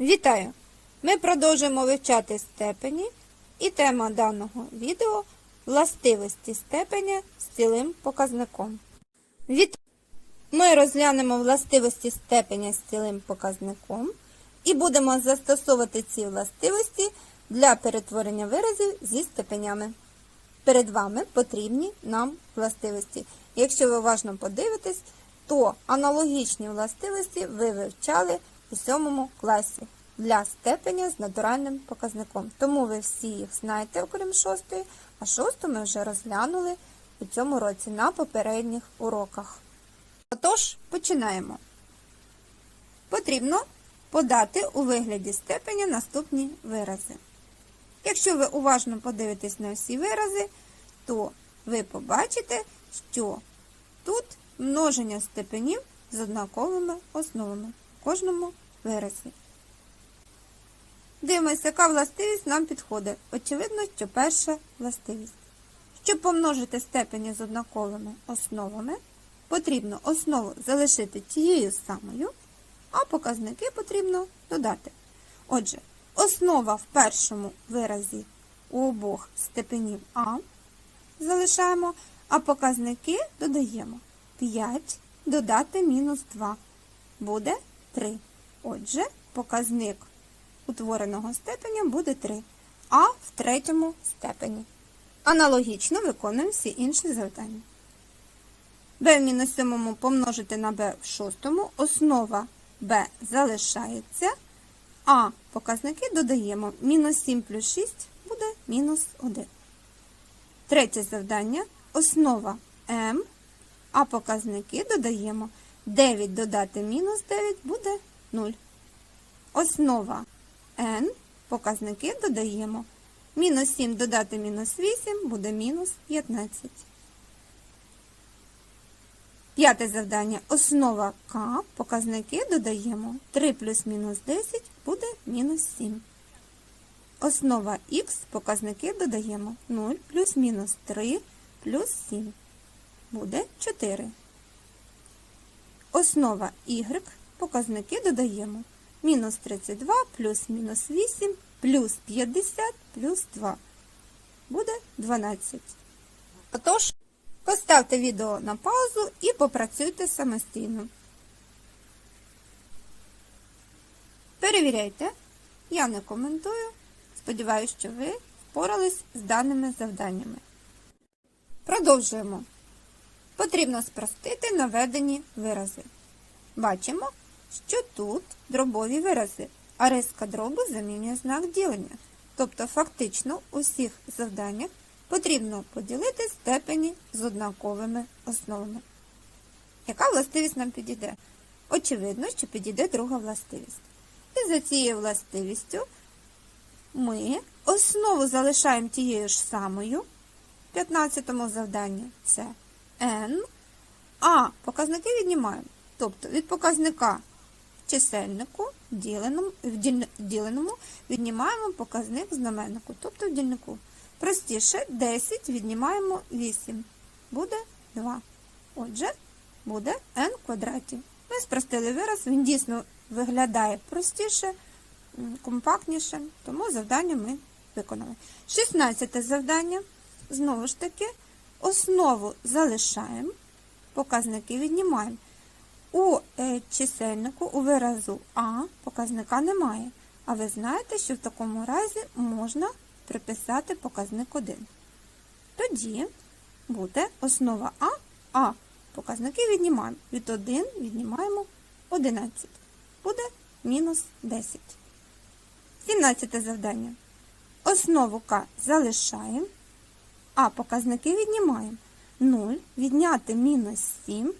Вітаю! Ми продовжуємо вивчати степені і тема даного відео властивості степеня з цілим показником. Від... Ми розглянемо властивості степеня з цілим показником і будемо застосовувати ці властивості для перетворення виразів зі степенями. Перед вами потрібні нам властивості. Якщо ви уважно подивитесь, то аналогічні властивості ви вивчали у сьомому класі для степеня з натуральним показником. Тому ви всі їх знаєте, окрім шостої, а шосту ми вже розглянули у цьому році на попередніх уроках. Отож, починаємо. Потрібно подати у вигляді степеня наступні вирази. Якщо ви уважно подивитесь на всі вирази, то ви побачите, що тут множення степенів з однаковими основами кожному виразі. Дивимося, яка властивість нам підходить. Очевидно, що перша властивість. Щоб помножити степені з однаковими основами, потрібно основу залишити тією самою, а показники потрібно додати. Отже, основа в першому виразі у обох степенів А залишаємо, а показники додаємо. 5 додати мінус 2 буде 3. Отже, показник утвореного степеня буде 3, а в третьому степені. Аналогічно виконуємо всі інші завдання. b в мінус 7 помножити на b в шостому, основа b залишається, а показники додаємо. Мінус 7 плюс 6 буде мінус 1. Третє завдання основа m, а показники додаємо. 9 додати мінус 9 буде 0. Основа n, показники додаємо. Мінус 7 додати мінус 8 буде мінус 15. П'яте завдання. Основа k, показники додаємо. 3 плюс мінус 10 буде мінус 7. Основа х, показники додаємо. 0 плюс мінус 3 плюс 7 буде 4. Основа y, показники додаємо. Мінус 32 плюс мінус 8 плюс 50 плюс 2 буде 12. Отож, поставте відео на паузу і попрацюйте самостійно. Перевіряйте. Я не коментую. Сподіваюсь, що ви впорались з даними завданнями. Продовжуємо. Потрібно спростити наведені вирази. Бачимо, що тут дробові вирази, а риска дробу замінює знак ділення. Тобто, фактично, у всіх завданнях потрібно поділити степені з однаковими основами. Яка властивість нам підійде? Очевидно, що підійде друга властивість. І за цією властивістю ми основу залишаємо тією ж самою. В 15 завданні це n, а показники віднімаємо. Тобто від показника чисельнику діленому, діленому віднімаємо показник знаменнику, тобто в дільнику. Простіше 10 віднімаємо 8. Буде 2. Отже, буде n в квадраті. Ми спростили вираз, він дійсно виглядає простіше, компактніше, тому завдання ми виконали. 16 завдання. Знову ж таки, основу залишаємо, показники віднімаємо. У е, чисельнику, у виразу А показника немає. А ви знаєте, що в такому разі можна приписати показник 1. Тоді буде основа А, А показники віднімаємо. Від 1 віднімаємо 11. Буде мінус 10. 17 завдання. Основу К залишаємо, а показники віднімаємо. 0 відняти мінус 7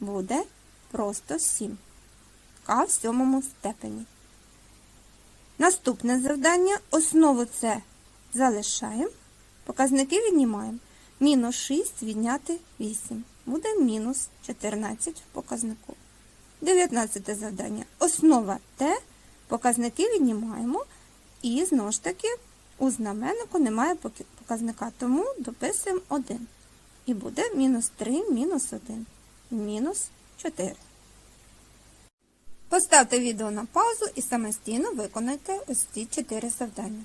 буде просто 7. К в сьомому степені. Наступне завдання. Основу С залишаємо. Показники віднімаємо. Мінус 6 відняти 8. Буде мінус 14 в показнику. 19 завдання. Основа Т. Показники віднімаємо. І знову ж таки у знаменнику немає показника, тому дописуємо 1. І буде мінус 3 мінус 1. Мінус 4. Поставте відео на паузу і самостійно виконайте ось ці 4 завдання.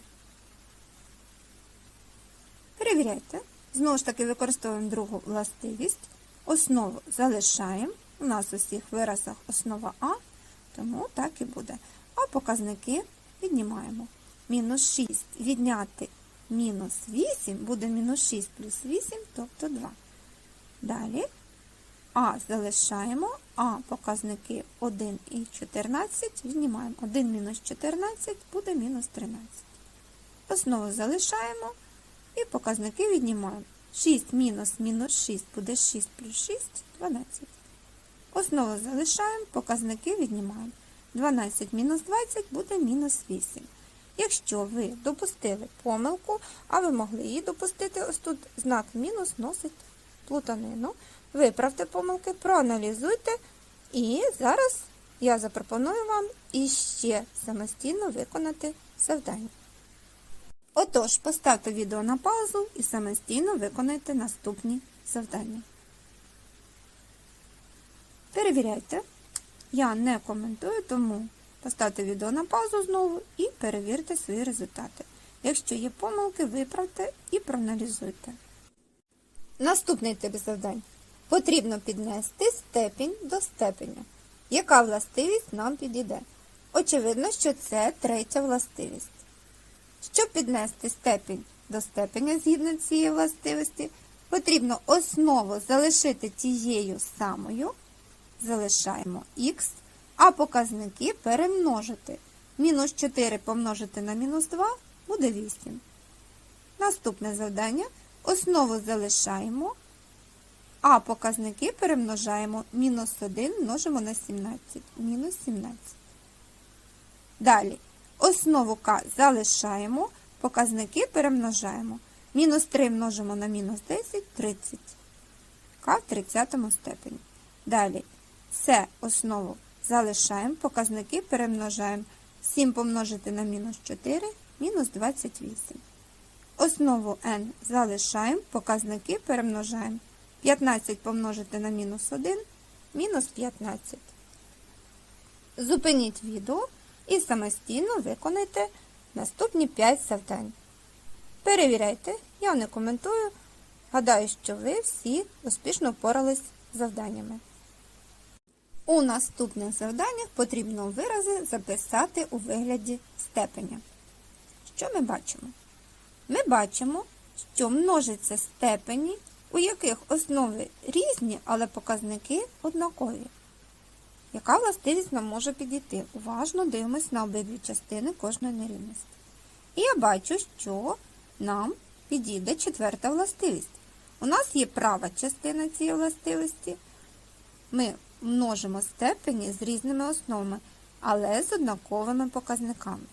Перевіряйте. Знову ж таки використовуємо другу властивість. Основу залишаємо. У нас у всіх виразах основа А, тому так і буде. А показники віднімаємо. Мінус 6 відняти мінус 8 буде мінус 6 плюс 8, тобто 2. Далі А залишаємо, А показники 1 і 14 віднімаємо. 1 мінус 14 буде мінус 13. Основу залишаємо і показники віднімаємо. 6 мінус мінус 6 буде 6 плюс 6 12. Основу залишаємо, показники віднімаємо. 12 мінус 20 буде мінус 8. Якщо ви допустили помилку, а ви могли її допустити, ось тут знак мінус носить плутанину. Виправте помилки, проаналізуйте, і зараз я запропоную вам іще самостійно виконати завдання. Отож, поставте відео на паузу і самостійно виконайте наступні завдання. Перевіряйте. Я не коментую, тому поставте відео на паузу знову і перевірте свої результати. Якщо є помилки, виправте і проаналізуйте. Наступний тип завдань. Потрібно піднести степінь до степеня. Яка властивість нам підійде? Очевидно, що це третя властивість. Щоб піднести степінь до степеня згідно цієї властивості, потрібно основу залишити тією самою, залишаємо х, а показники перемножити. Мінус 4 помножити на мінус 2 буде 8. Наступне завдання. Основу залишаємо, а показники перемножаємо. Мінус 1 множимо на 17. Мінус 17. Далі. Основу k залишаємо, показники перемножаємо. Мінус 3 множимо на мінус 10 30. К в 30 степені. Далі С основу залишаємо, показники перемножаємо. 7 помножити на мінус 4 мінус 28. Основу n залишаємо, показники перемножаємо. 15 помножити на мінус 1 мінус 15. Зупиніть відео і самостійно виконайте наступні 5 завдань. Перевіряйте, я не коментую. Гадаю, що ви всі успішно впорались з завданнями. У наступних завданнях потрібно вирази записати у вигляді степеня. Що ми бачимо? Ми бачимо, що множаться степені, у яких основи різні, але показники однакові. Яка властивість нам може підійти? Уважно дивимось на обидві частини кожної нерівності. І я бачу, що нам підійде четверта властивість. У нас є права частина цієї властивості. Ми множимо степені з різними основами, але з однаковими показниками.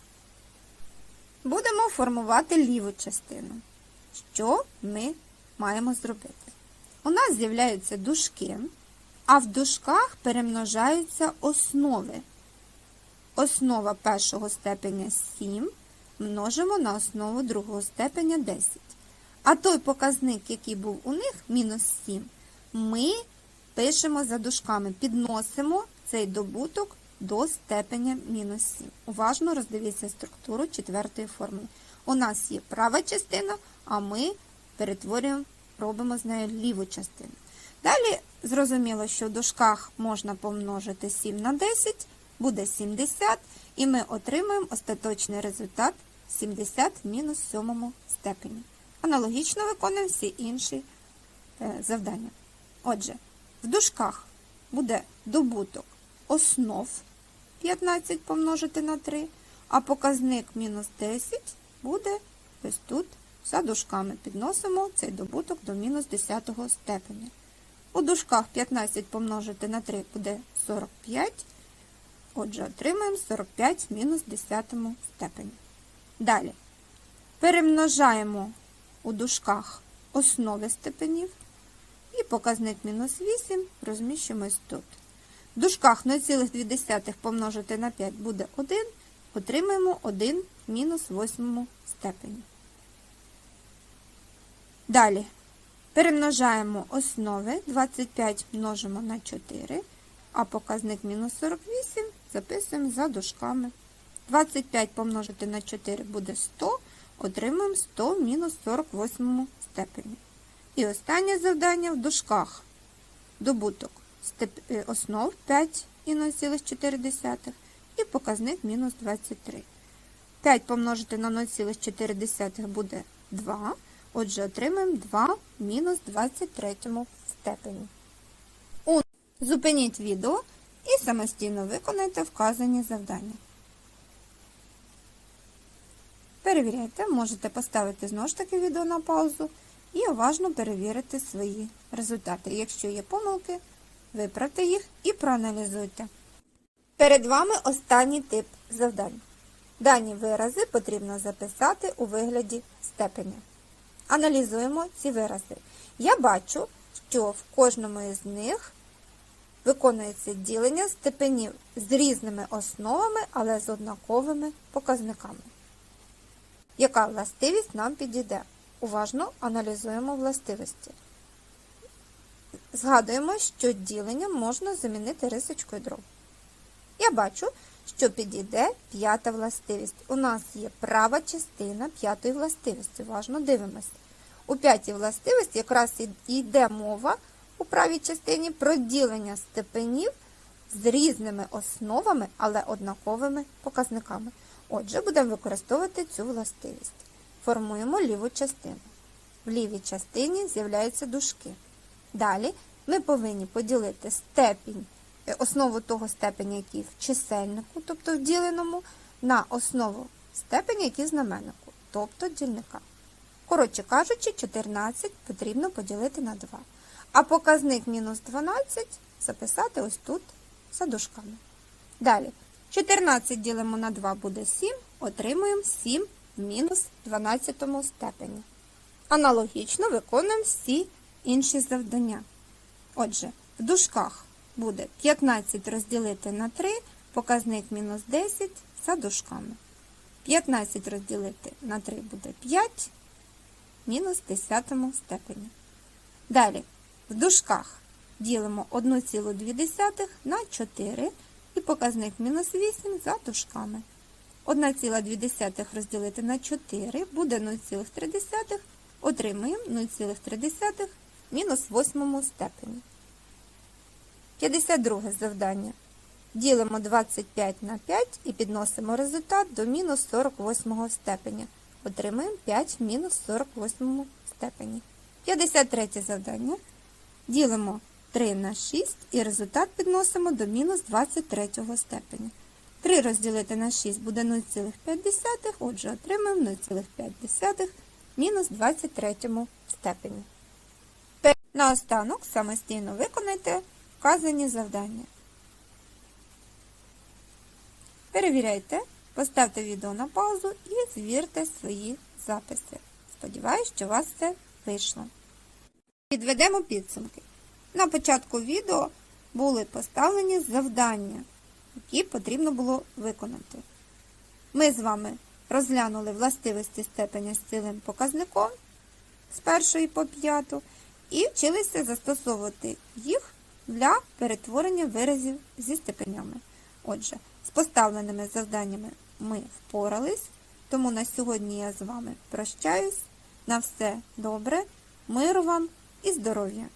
Будемо формувати ліву частину. Що ми маємо зробити? У нас з'являються дужки, а в дужках перемножаються основи. Основа першого степеня 7 множимо на основу другого степеня 10. А той показник, який був у них, мінус 7, ми пишемо за дужками, підносимо цей добуток до степеня мінус 7. Уважно роздивіться структуру четвертої формули. У нас є права частина, а ми перетворюємо, робимо з нею ліву частину. Далі зрозуміло, що в дужках можна помножити 7 на 10, буде 70, і ми отримаємо остаточний результат 70 в мінус 7 степені. Аналогічно виконуємо всі інші е, завдання. Отже, в дужках буде добуток основ 15 помножити на 3, а показник мінус 10 буде ось тут за дужками. Підносимо цей добуток до мінус 10 степеня. У дужках 15 помножити на 3 буде 45. Отже, отримаємо 45 в мінус 10 степені. Далі перемножаємо у дужках основи степенів і показник мінус 8 розміщуємо тут. В дужках 0,2 помножити на 5 буде 1, отримаємо 1 в мінус 8 степені. Далі перемножаємо основи, 25 множимо на 4, а показник мінус 48 записуємо за дужками. 25 помножити на 4 буде 100, отримуємо 100 в мінус 48 степені. І останнє завдання в дужках. Добуток е, основ 5 і 0,4 і показник мінус 23. 5 помножити на 0,4 буде 2. Отже, отримаємо 2 мінус 23 степені. У- Зупиніть відео і самостійно виконайте вказані завдання. Перевіряйте, можете поставити знову ж таки відео на паузу і уважно перевірити свої результати. Якщо є помилки, виправте їх і проаналізуйте. Перед вами останній тип завдань. Дані вирази потрібно записати у вигляді степеня. Аналізуємо ці вирази. Я бачу, що в кожному із них виконується ділення степенів з різними основами, але з однаковими показниками. Яка властивість нам підійде? Уважно аналізуємо властивості. Згадуємо, що ділення можна замінити рисочкою дров. Я бачу, що підійде п'ята властивість. У нас є права частина п'ятої властивості. Уважно дивимося. У п'ятій властивості якраз йде мова у правій частині про ділення степенів з різними основами, але однаковими показниками. Отже, будемо використовувати цю властивість. Формуємо ліву частину. В лівій частині з'являються дужки. Далі ми повинні поділити степінь, е, основу того степеня, який в чисельнику, тобто в діленому, на основу степеня, який в знаменнику, тобто дільника. Коротше кажучи, 14 потрібно поділити на 2. А показник мінус 12 записати ось тут за дужками. Далі. 14 ділимо на 2 буде 7, отримуємо 7 в мінус 12 степені. Аналогічно виконуємо всі інші завдання. Отже, в дужках буде 15 розділити на 3, показник мінус 10 за дужками. 15 розділити на 3 буде 5, мінус 10 степені. Далі, в дужках ділимо 1,2 на 4 і показник мінус 8 за дужками. 1,2 розділити на 4 буде 0,3, отримуємо 0,3 мінус 8 степені. 52 завдання. Ділимо 25 на 5 і підносимо результат до мінус 48 степеня. Отримуємо 5 в мінус 48 степені. 53 завдання. Ділимо 3 на 6 і результат підносимо до мінус 23 степеня. 3 розділити на 6 буде 0,5, отже, отримаємо 0,5 мінус 23 степені. Наостанок самостійно виконайте вказані завдання. Перевіряйте, поставте відео на паузу і звірте свої записи. Сподіваюсь, що у вас це вийшло. Підведемо підсумки. На початку відео були поставлені завдання, які потрібно було виконати. Ми з вами розглянули властивості степеня з цілим показником з першої по п'яту і вчилися застосовувати їх для перетворення виразів зі степенями. Отже, з поставленими завданнями ми впорались, тому на сьогодні я з вами прощаюсь. На все добре, миру вам і здоров'я.